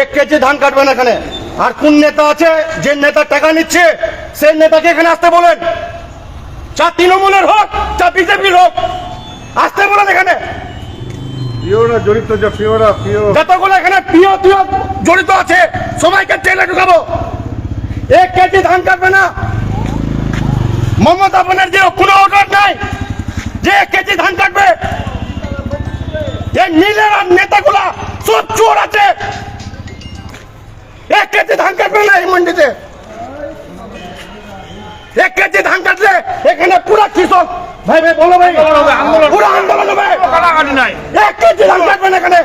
এক কেজি ধান কাটবেন এখানে। আর কোন নেতা আছে যে নেতা টাকা নিচ্ছে সেই নেতাকে এখানে আসতে বলেন। চা তৃণমূলের হোক চা বিজেপির হোক আসতে বলেন এখানে। জড়িত যে পিওরা পিও। যতগুলো এখানে প্রিয় প্রিয় জড়িত আছে সবাইকে জেলে ঢুকাবো। এক কেজি ধান কাটবে না। মমতা ব্যানার্জির কোনো অর্ডার নাই। যে এক কেজি ধান কাটবে এই নীলের আর নেতাগুলা সব চোর আছে। কেজি ধান কাটবে না এই মন্ডিতে এক কেজি ধান কাটলে এখানে পুরা কৃষক ভাই ভাই বলো ভাই। পুরো আন্দোলন হবে। এক কেজি ধান কাটবে না এখানে।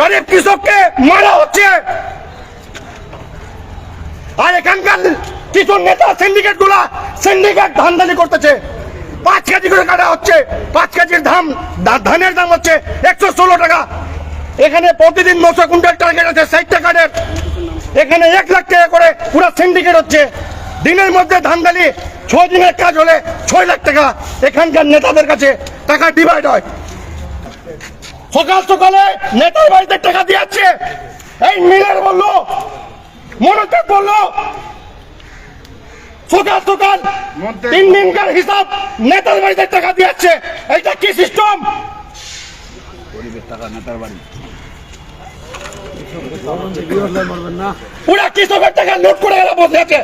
গরিব কৃষককে মারা হচ্ছে। আর এখানকার কিছু নেতা সিন্ডিকেটগুলা সিন্ডিকেট ধানদানি করতেছে। পাঁচ কেজি করে কাটা হচ্ছে। পাঁচ কেজির দাম ধানের দাম হচ্ছে একশো ষোলো টাকা। এখানে প্রতিদিন নশো কুইন্টাল টার্গেট আছে ষাট টাকার এখানে এক লাখ টাকা করে পুরো সিন্ডিকেট হচ্ছে। দিনের মধ্যে ধানদালি ছয় দিনের কাজ হলে ছয় লাখ টাকা এখানকার নেতাদের কাছে টাকা ডিভাইড হয়। সকাল সকালে নেতার বাড়িতে টাকা দিয়ে যাচ্ছে এই মিলার বলল মনোযোগ বলল সকাল সকাল তিন দিনকার হিসাব নেতার বাড়িতে টাকা দিয়ে যাচ্ছে এইটা টাকা নেতার বাড়ি। ওরা কৃষকের টাকা লোট করে গেল বসে আছে?